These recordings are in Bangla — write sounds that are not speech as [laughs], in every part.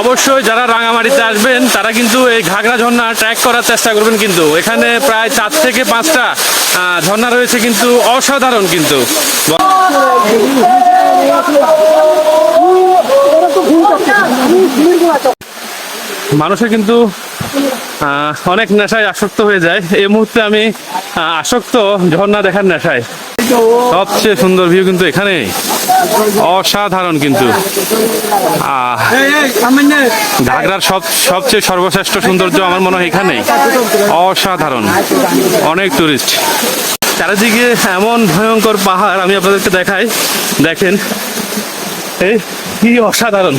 অবশ্যই যারা রাঙামাটিতে আসবেন, তারা কিন্তু এই ঘাগরা ঝর্ণা ট্র্যাক করার চেষ্টা করবেন কিন্তু। এখানে প্রায় চার থেকে পাঁচটা ঝর্ণা রয়েছে কিন্তু অসাধারণ কিন্তু। মানুষের কিন্তু অনেক নেশায় আসক্ত হয়ে যায়। এই মুহূর্তে আমি আসক্ত ঝর্ণা দেখার নেশায়। সবচেয়ে সুন্দর ভিউ কিন্তু এখানে অসাধারণ কিন্তু। ঘাগরার সব, সবচেয়ে সর্বশ্রেষ্ঠ সৌন্দর্য আমার মনে হয় এখানেই। অসাধারণ। অনেক টুরিস্ট চারিদিকে এমন ভয়ঙ্কর পাহাড়, আমি আপনাদেরকে দেখাই। দেখেন। এই, কি অসাধারণ।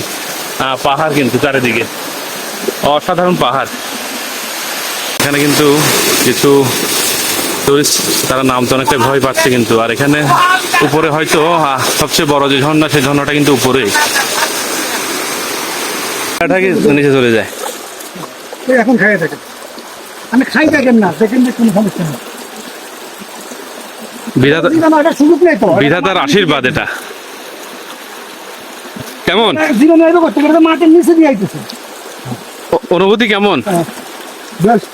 পাহাড় কিন্তু চারিদিকে। অসাধারণ পাহাড়। এখানে কিন্তু কিছু টুরিস্ট তারা নামতে অনেকটা ভয় পাচ্ছে কিন্তু। আর এখানে উপরে হয়তো সবচেয়ে বড় যে ঝর্ণা সেই ঝর্ণাটা কিন্তু উপরেই এটা নিচে চলে যায়। এখন খাইয়ে থাকেন আমি খাই থাকেন না দেখেন কোনো সমস্যা নেই। বিধাতার আশীর্বাদ এটা। কেমন? মাটির নিচে দিয়ে অনুভূতি কেমন?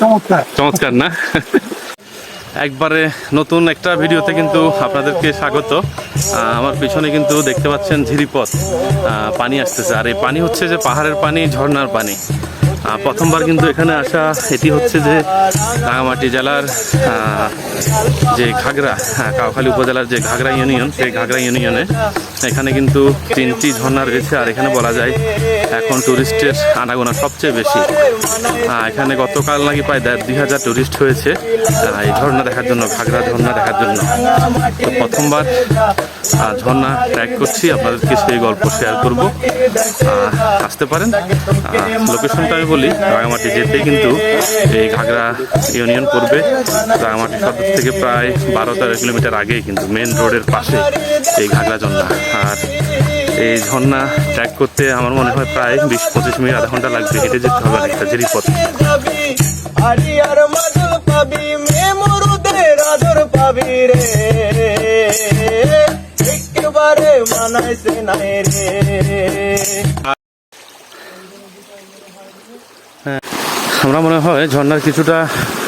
চমৎকার। চমৎকার না? একবারে নতুন একটা ভিডিওতে কিন্তু আপনাদেরকে স্বাগত। আমার পিছনে কিন্তু দেখতে পাচ্ছেন ঝিরিপথ। পানি আসতেছে। আর এই পানি হচ্ছে যে পাহাড়ের পানি ঝর্নার পানি। প্রথমবার কিন্তু এখানে আসা, এটি হচ্ছে যে রাঙামাটি জেলার যে ঘাগরা কাউখালী উপজেলার যে ঘাগরা ইউনিয়ন, সেই ঘাগরা ইউনিয়নে। এখানে কিন্তু তিনটি ঝর্ণা রয়েছে, আর এখানে বলা যায় এখন টুরিস্টের আনাগোনা সবচেয়ে বেশি। এখানে গতকাল নাকি প্রায় দেড় দুই হাজার টুরিস্ট হয়েছে এই ঝর্ণা দেখার জন্য, ঘাগরা ঝর্ণা দেখার জন্য। তো প্রথমবার ঝর্ণা ট্র্যাক করছি আপনাদেরকে সেই গল্প শেয়ার করব। আসতে পারেন। লোকেশনটা আমি বলি, রাঙামাটি যেতেই কিন্তু এই ঘাগরা ইউনিয়ন পড়বে রাঙামাটি সদর থেকে প্রায় বারো তেরো কিলোমিটার আগেই কিন্তু মেন রোডের পাশে এই ঘাগরা ঝর্ণা। আর এই ঝর্ণা ট্র্যাক করতে আমার মনে হয় প্রায় বিশ পঁচিশ মিনিট, আধা ঘণ্টা লাগবে হেঁটে যেতে হবে মে মরুদের আদর পাবি রে। একেবারে মানাইছে নাই রে। আমরা মনে হয় ঝর্ণার কিছুটা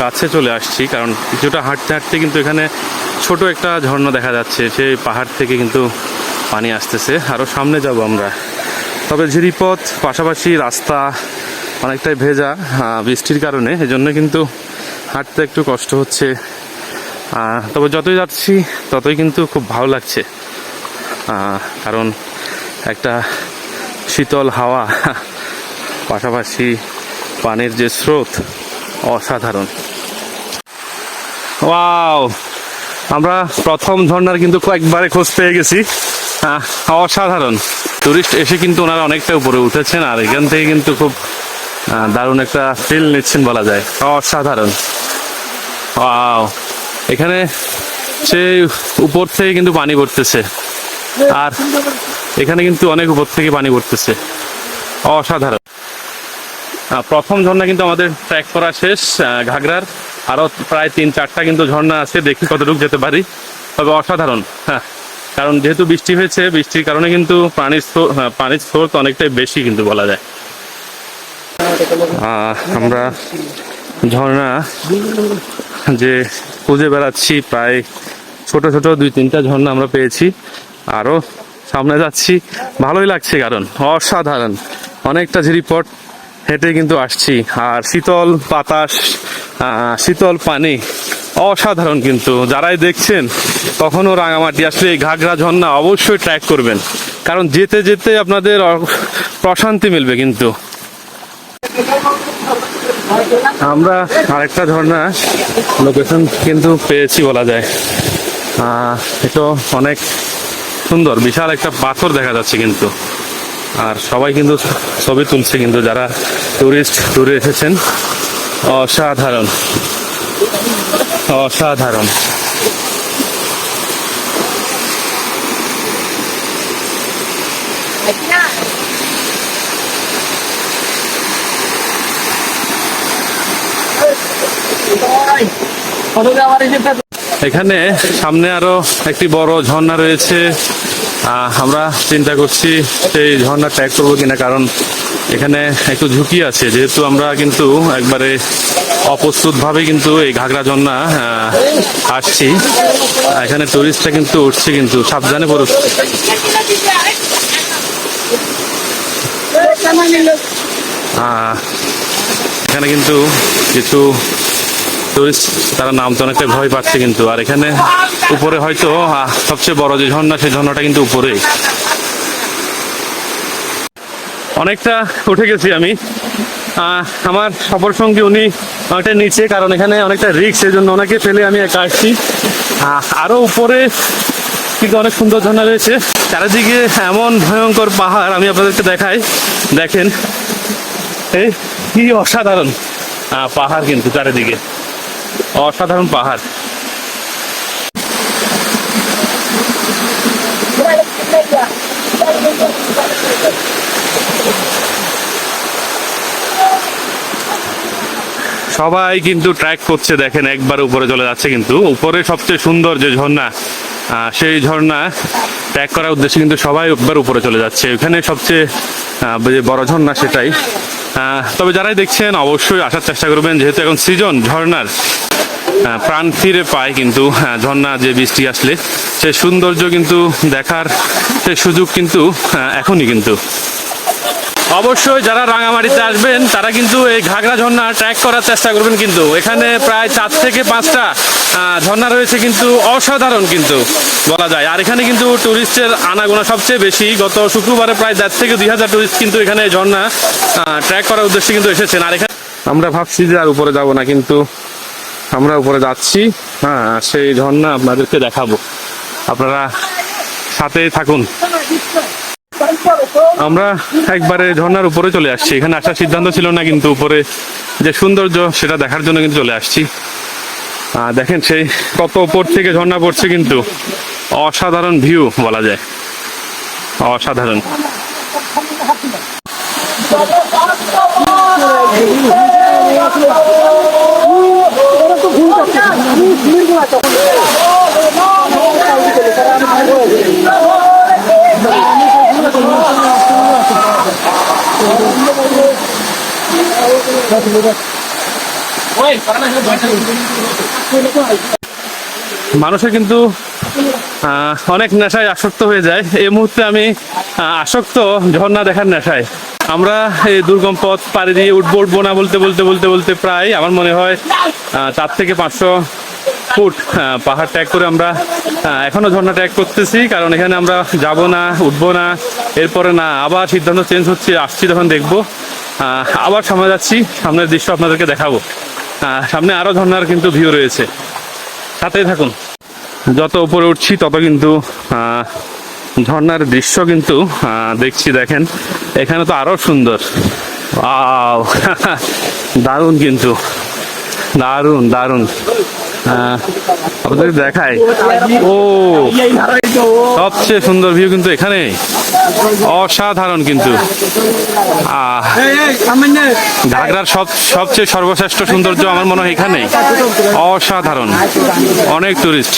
কাছে চলে আসছি, কারণ কিছুটা হাঁটতে হাঁটতে কিন্তু এখানে ছোট একটা ঝর্ণা দেখা যাচ্ছে, সেই পাহাড় থেকে কিন্তু পানি আসতেছে। আরও সামনে যাব আমরা। তবে ঝিরিপথ পাশাপাশি রাস্তা অনেকটাই ভেজা বৃষ্টির কারণে, এজন্য কিন্তু হাঁটতে একটু কষ্ট হচ্ছে। তবে যতই যাচ্ছি, ততই কিন্তু খুব ভালো লাগছে। কারণ একটা শীতল হাওয়া পাশাপাশি পানির যে স্রোত, অসাধারণ। ওয়াও! আমরা প্রথম ঝর্ণার কিন্তু কয়েকবারে খোঁজ পেয়ে গেছি। অসাধারণ। টুরিস্ট এসে কিন্তু ওনারা অনেকটা উপরে উঠেছেন আর এখান থেকে কিন্তু খুব দারুণ একটা ফিল নিচ্ছেন বলা যায়। অসাধারণ। ওয়াও! এখানে সেই উপর থেকে কিন্তু পানি পড়তেছে। আর এখানে কিন্তু অনেক উপর থেকে পানি পড়তেছে। অসাধারণ। প্রথম ঝর্ণা কিন্তু আমাদের ট্র্যাক করা শেষ ঘাগরার। আরও প্রায় তিন চারটা কিন্তু ঝর্ণা আছে দেখি কতটুকু যেতে পারি। তবে অসাধারণ হ্যাঁ। কারণ যেহেতু বৃষ্টি হয়েছে বৃষ্টির কারণে কিন্তু পানির হ্যাঁ, পানির স্রোত অনেকটাই বেশি কিন্তু বলা যায়। আমরা ঝর্ণা যে খুঁজে বেড়াচ্ছি প্রায় ছোট ছোট দুই তিনটা ঝর্ণা আমরা পেয়েছি। আরও সামনে যাচ্ছি। ভালোই লাগছে কারণ অসাধারণ। অনেকটা ঝিরিপট হেঁটে কিন্তু আসছি। আর শীতল বাতাস শীতল পানি, অসাধারণ কিন্তু। যারাই দেখছেন, কখনো রাঙামাটি আসলে এই ঘাগরা ঝর্ণা অবশ্যই ট্র্যাক করবেন। কারণ যেতে যেতে আপনাদের প্রশান্তি মিলবে কিন্তু। আমরা আরেকটা ঝর্ণা লোকেশন কিন্তু পেয়েছি বলা যায়। এটা অনেক সুন্দর, বিশাল একটা পাথর দেখা যাচ্ছে কিন্তু। আর সবাই কিন্তু ছবি তুলছে কিন্তু যারা টুরিস্ট ট্যুরে এসেছেন। অসাধারণ। অসাধারণ। এখানে সামনে আরও একটি বড় ঝর্ণা রয়েছে। আমরা চিন্তা করছি সেই ঝর্ণা ট্র্যাক করব কিনা কারণ এখানে একটু ঝুঁকি আছে। যেহেতু আমরা কিন্তু একবারে অপ্রস্তুত ভাবে কিন্তু এই ঘাগরা ঝর্ণা আসছি। এখানে টুরিস্টরা কিন্তু উঠছে কিন্তু সাবধানে আহ, এখানে কিন্তু কিছু টুরিস্ট তারা নামতে অনেকটা ভয় পাচ্ছে কিন্তু। আর এখানে উপরে হয়তো সবচেয়ে বড় যে ঝর্ণা সেই ঝর্ণাটা কিন্তু উপরে। অনেকটা উঠে গেছি আমি। আমার সফর সঙ্গী উনি অনেকটা নিচে কারণ এখানে অনেকটা রিক্স এই জন্য ওনাকে ফেলে আমি একা আসছি। আহ, আরও উপরে কিন্তু অনেক সুন্দর ঝর্ণা রয়েছে। চারিদিকে এমন ভয়ঙ্কর পাহাড় আমি আপনাদেরকে দেখাই। দেখেন এই কি অসাধারণ পাহাড় কিন্তু চারিদিকে। অসাধারণ পাহাড়। সবাই কিন্তু ট্র্যাক করছে, দেখেন একবার উপরে চলে যাচ্ছে কিন্তু। উপরে সবচেয়ে সুন্দর যে ঝর্ণা সেই ঝর্ণা ট্র্যাক করার উদ্দেশ্যে কিন্তু সবাই একবার উপরে চলে যাচ্ছে। ওখানে সবচেয়ে বড় ঝর্ণা সেটাই। তবে যারাই দেখছেন, অবশ্যই আসার চেষ্টা করবেন। যেহেতু এখন সিজন ঝর্নার প্রাণ ফিরে পায় কিন্তু ঝর্ণা যে বৃষ্টি আসলে সে সৌন্দর্য কিন্তু দেখার সে সুযোগ কিন্তু এখনই কিন্তু। অবশ্যই যারা রাঙামাটিতে আসবেন, তারা কিন্তু এই ঘাগরা ঝর্ণা ট্র্যাক করার চেষ্টা করবেন কিন্তু। এখানে প্রায় চার থেকে পাঁচটা ঝর্ণা রয়েছে কিন্তু অসাধারণ কিন্তু, বলা যায়। আর এখানে কিন্তু টুরিস্টের আনাগোনা সবচেয়ে বেশি। গত শুক্রবারে প্রায় দেড় থেকে দুই হাজার টুরিস্ট কিন্তু এখানে ঝর্ণা ট্র্যাক করার উদ্দেশ্যে কিন্তু এসেছেন। আর এখানে আমরা ভাবছি যে আর উপরে যাব না কিন্তু আমরা উপরে যাচ্ছি। হ্যাঁ সেই ঝর্ণা আপনাদেরকে দেখাবো। আপনারা সাথে থাকুন। আমরা একবারে ঝর্ণার উপরে চলে আসছি। এখানে আসার সিদ্ধান্ত ছিল না, কিন্তু উপরে যে সৌন্দর্য সেটা দেখার জন্য কিন্তু চলে আসছি। দেখেন সেই কত উপর থেকে ঝর্ণা পড়ছে কিন্তু অসাধারণ ভিউ বলা যায়। অসাধারণ। মানুষের কিন্তু অনেক নেশায় আসক্ত হয়ে যায়। এই মুহূর্তে আমি আসক্ত ঝর্ণা দেখার নেশায়। আমরা এই দুর্গম পথ পাড়ি দিয়ে উঠবো উঠবো না বলতে বলতে বলতে বলতে প্রায়, আমার মনে হয় চার থেকে পাঁচশো ফুট পাহাড় ট্যাগ করে আমরা এখনও ঝর্ণা ট্যাগ করতেছি, কারণ এখানে আমরা যাব না, উঠবো না, এরপরে না, আবার সিদ্ধান্ত চেঞ্জ হচ্ছে, আসছি যখন দেখব আবার সামনে যাচ্ছি, সামনের দৃশ্য আপনাদেরকে দেখাবো। সামনে আরও ঝর্ণার কিন্তু ভিউ রয়েছে। সাথেই থাকুন। যত উপরে উঠছি, তত কিন্তু ঝর্ণার দৃশ্য কিন্তু দেখছি, দেখেন, এখানে তো আরও সুন্দর! [laughs] দারুণ কিন্তু। দারুণ দারুণ। আপনাদের দেখায় ও সবচেয়ে সুন্দর ভিউ কিন্তু এখানে। অসাধারণ কিন্তু। ঘাগরার সব সবচেয়ে সর্বশ্রেষ্ঠ সৌন্দর্য আমার মনে হয় এখানে। অসাধারণ। অনেক টুরিস্ট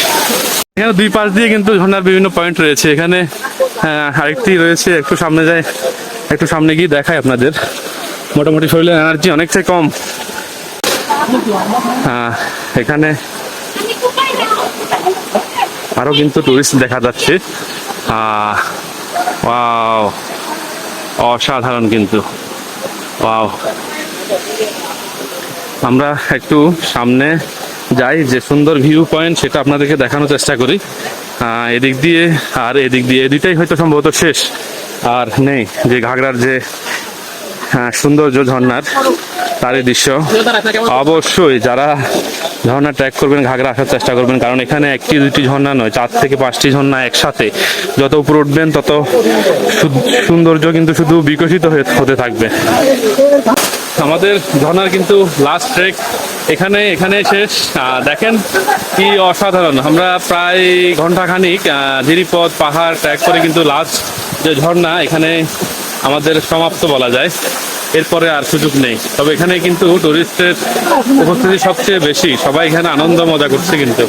এখানে দুই পাশ দিয়ে কিন্তু ঝর্ণার বিভিন্ন পয়েন্ট রয়েছে। এখানে আহ, আরেকটি রয়েছে। একটু সামনে যায় একটু সামনে গিয়ে দেখায় আপনাদের। মোটামুটি শরীরের এনার্জি অনেকটাই কম। আহ, এখানে আরও কিন্তু টুরিস্ট দেখা যাচ্ছে। ওয়াও অসাধারণ কিন্তু। ওয়াও আমরা একটু সামনে যাই, যে সুন্দর ভিউ পয়েন্ট সেটা আপনাদেরকে দেখানোর চেষ্টা করি। এদিক দিয়ে আর এদিক দিয়ে, এদিকটাই হয়তো সম্ভবত শেষ। আর নেই, যে ঘাগরার যে সৌন্দর্য ঝর্ণার তারই দৃশ্য। অবশ্যই যারা ঝর্ণা ট্র্যাক করবেন ঘাগরা আসার চেষ্টা করবেন কারণ এখানে একটি দুটি ঝর্ণা নয় চার থেকে পাঁচটি ঝর্ণা একসাথে। যত উপরে উঠবেন তত সৌন্দর্য কিন্তু শুধু বিকশিত হয়ে- হতে থাকবে। আমাদের ঝর্ণার কিন্তু লাস্ট ট্রেক এখানে এখানে শেষ। দেখেন কি অসাধারণ। আমরা প্রায় ঘন্টাখানিক আহ, ঝিরিপথ পাহাড় ট্র্যাক করে কিন্তু লাস্ট যে ঝর্ণা এখানে আমাদের সমাপ্ত বলা যায়। এরপরে আর সুযোগ নেই। তবে এখানে কিন্তু টুরিস্টের উপস্থিতি সবচেয়ে বেশি। সবাই এখানে আনন্দ মজা করছে কিন্তু।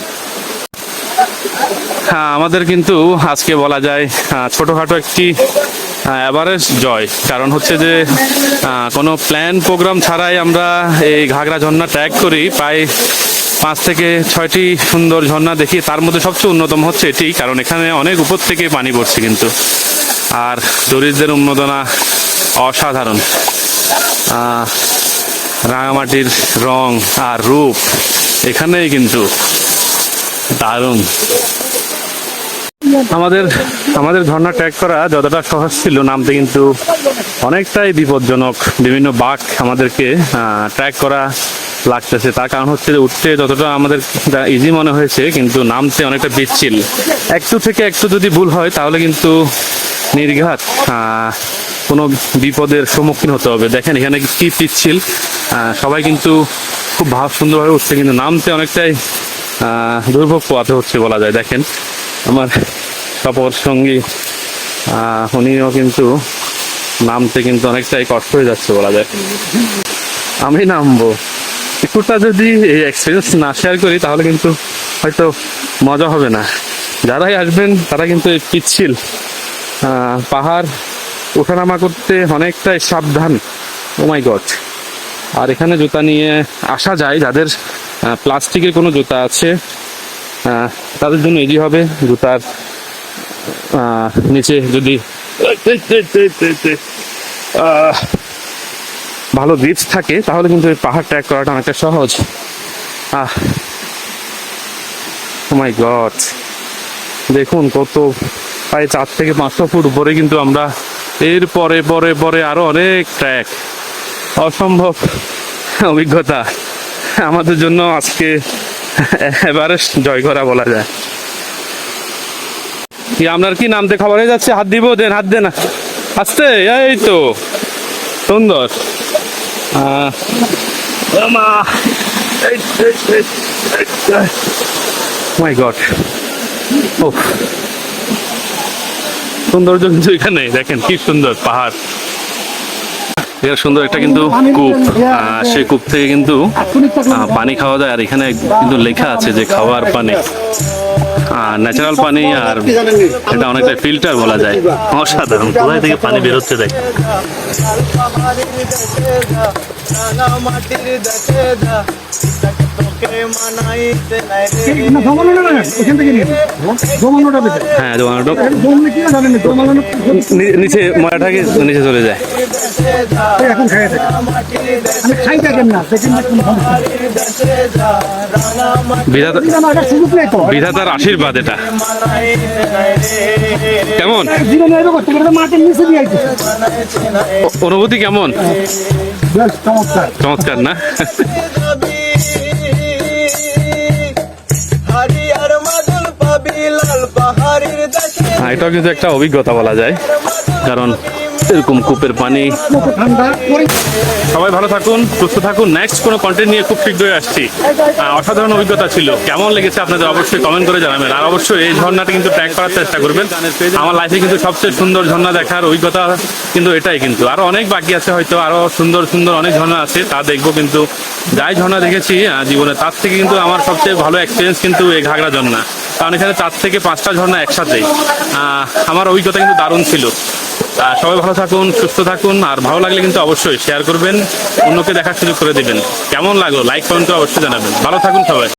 হ্যাঁ আমাদের কিন্তু আজকে বলা যায় ছোটখাটো একটি অ্যাভারেজ জয়। কারণ হচ্ছে যে কোনো প্ল্যান প্রোগ্রাম ছাড়াই আমরা এই ঘাগরা ঝর্ণা ট্র্যাক করি। প্রায় পাঁচ থেকে ছয়টি সুন্দর ঝর্ণা দেখি। তার মধ্যে সবচেয়ে অন্যতম হচ্ছে এটি, কারণ এখানে অনেক উপর থেকে পানি পড়ছে কিন্তু। আর দরিদ্রের উন্মোদনা অসাধারণ। রাঙামাটির রং আর রূপ এখানেই কিন্তু দারুণ। আমাদের আমাদের ঝর্ণা ট্র্যাক করা যতটা সহজ ছিল নামতে কিন্তু অনেকটাই বিপজ্জনক। বিভিন্ন বাঘ আমাদেরকে ট্র্যাক করা লাগতেছে। তার কারণ হচ্ছে যে উঠতে যতটা আমাদের ইজি মনে হয়েছে, কিন্তু নামতে অনেকটা বিচ্ছিল। একটু থেকে একটু যদি ভুল হয়, তাহলে কিন্তু নির্ঘাত কোনো বিপদের সম্মুখীন হতে হবে। দেখেন এখানে কি পিচ্ছিল সবাই কিন্তু খুব ভাব সুন্দরভাবে উঠছে, কিন্তু নামতে অনেকটাই দুর্ভোগ পোয়াতে হচ্ছে বলা যায়। দেখেন আমার সফর সঙ্গী উনিও কিন্তু নামতে কিন্তু অনেকটাই কষ্ট হয়ে যাচ্ছে বলা যায়। আমি নামবো। একটুটা যদি এই এক্সপিরিয়েন্স না শেয়ার করি, তাহলে কিন্তু হয়তো মজা হবে না। যারাই আসবেন, তারা কিন্তু এই পিচ্ছিল পাহাড় ওঠানামা করতে অনেকটাই সাবধান। ও মাই গড আর এখানে জুতা নিয়ে আসা যায়, যাদের প্লাস্টিকের কোনো জুতা আছে তাদের জন্য ইজি হবে। জুতার নিচে যদি ভালো গ্রিপস থাকে, তাহলে কিন্তু এই পাহাড় ট্র্যাক করাটা অনেকটা সহজ। আহ মাই গড দেখুন কত প্রায় চার থেকে পাঁচশো ফুট উপরে কিন্তু আমরা এর পরে পরে পরে আরও অনেক ট্র্যাক অসম্ভব অভিজ্ঞতা। আমাদের জন্য আজকে এভারেস্ট জয় করা বলা যায়। কি, আপনার কি নামতে খাবার হয়ে যাচ্ছে? হাত দিব, দেন, হাত দেন। আসতে, এই তো, সুন্দর। মাই গড ও সৌন্দর্য কিন্তু এখানে, দেখেন কি সুন্দর পাহাড়। এখানে সুন্দর একটা কিন্তু কূপ। সেই কূপ থেকে কিন্তু পানি খাওয়া যায়। আর এখানে কিন্তু লেখা আছে যে খাওয়ার পানি। ন্যাচারাল পানি আর এটা অনেকটা ফিল্টার বলা যায়। অসাধারণ। কোথায় থেকে পানি বেরোচ্ছে দেখ। হ্যাঁ নিচে ময়লাটাকে নিচে চলে যায়। এখন থাকে আমি খাই থাকেন না সেকেন্ড বিধাতার আশীর্বাদ এটা। কেমন? অনুভূতি কেমন? চমৎকার না? হ্যাঁ, এটাও কিন্তু একটা অভিজ্ঞতা বলা যায়। কারণ এরকম কূপের পানি। সবাই ভালো থাকুন, সুস্থ থাকুন। নেক্সট কোনো কন্টেন্ট নিয়ে খুব শীঘ্রই আসছি। অসাধারণ অভিজ্ঞতা ছিল। কেমন লেগেছে আপনাদের অবশ্যই কমেন্ট করে জানাবেন। আর অবশ্যই এই ঝর্ণাটা কিন্তু ট্র্যাক করার চেষ্টা করবেন। আমার লাইফে কিন্তু সবচেয়ে সুন্দর ঝর্ণা দেখার অভিজ্ঞতা কিন্তু এটাই কিন্তু। আরও অনেক বাকি আছে হয়তো, আরও সুন্দর সুন্দর অনেক ঝর্ণা আছে, তা দেখব কিন্তু। যাই ঝর্ণা দেখেছি জীবনে তার থেকে কিন্তু আমার সবচেয়ে ভালো এক্সপিরিয়েন্স কিন্তু এই ঘাগড়া ঝর্ণা। কারণ এখানে চার থেকে পাঁচটা ঝর্ণা একসাথেই। আমার অভিজ্ঞতা কিন্তু দারুণ ছিল। সবাই ভালো থাকুন, সুস্থ থাকুন, আর ভালো লাগলে কিন্তু অবশ্যই শেয়ার করবেন, অন্যকে দেখার সুযোগ করে দিবেন। কেমন লাগল? লাইক কমেন্ট অবশ্যই জানাবেন। ভালো থাকুন সবাই।